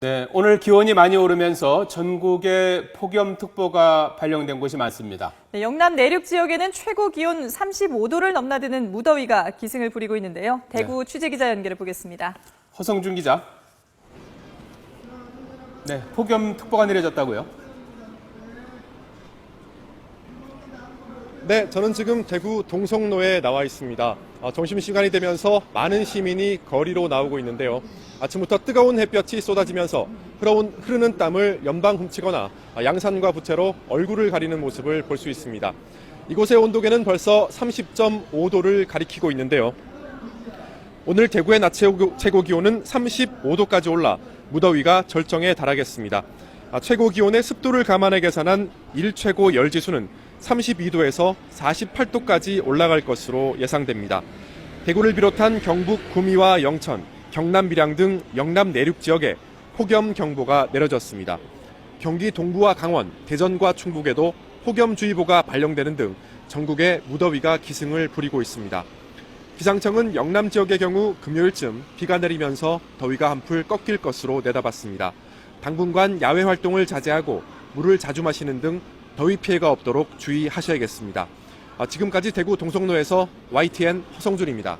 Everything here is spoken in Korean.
네, 오늘 기온이 많이 오르면서 전국에 폭염특보가 발령된 곳이 많습니다. 네, 영남 내륙 지역에는 최고 기온 35도를 넘나드는 무더위가 기승을 부리고 있는데요. 대구 취재기자 연결해 보겠습니다. 허성준 기자. 네, 폭염특보가 내려졌다고요? 네, 저는 지금 대구 동성로에 나와 있습니다. 어, 점심시간이 되면서 많은 시민이 거리로 나오고 있는데요. 아침부터 뜨거운 햇볕이 쏟아지면서 흐러운, 흐르는 땀을 연방 훔치거나 아, 양산과 부채로 얼굴을 가리는 모습을 볼 수 있습니다. 이곳의 온도계는 벌써 30.5도를 가리키고 있는데요. 오늘 대구의 낮 최고, 최고 기온은 35도까지 올라 무더위가 절정에 달하겠습니다. 아, 최고 기온의 습도를 감안해 계산한 일 최고 열지수는 32도에서 48도까지 올라갈 것으로 예상됩니다. 대구를 비롯한 경북 구미와 영천, 경남 밀양 등 영남 내륙 지역에 폭염 경보가 내려졌습니다. 경기 동부와 강원, 대전과 충북에도 폭염주의보가 발령되는 등 전국에 무더위가 기승을 부리고 있습니다. 기상청은 영남 지역의 경우 금요일쯤 비가 내리면서 더위가 한풀 꺾일 것으로 내다봤습니다. 당분간 야외 활동을 자제하고 물을 자주 마시는 등 더위 피해가 없도록 주의하셔야겠습니다. 아, 지금까지 대구 동성로에서 YTN 허성준입니다.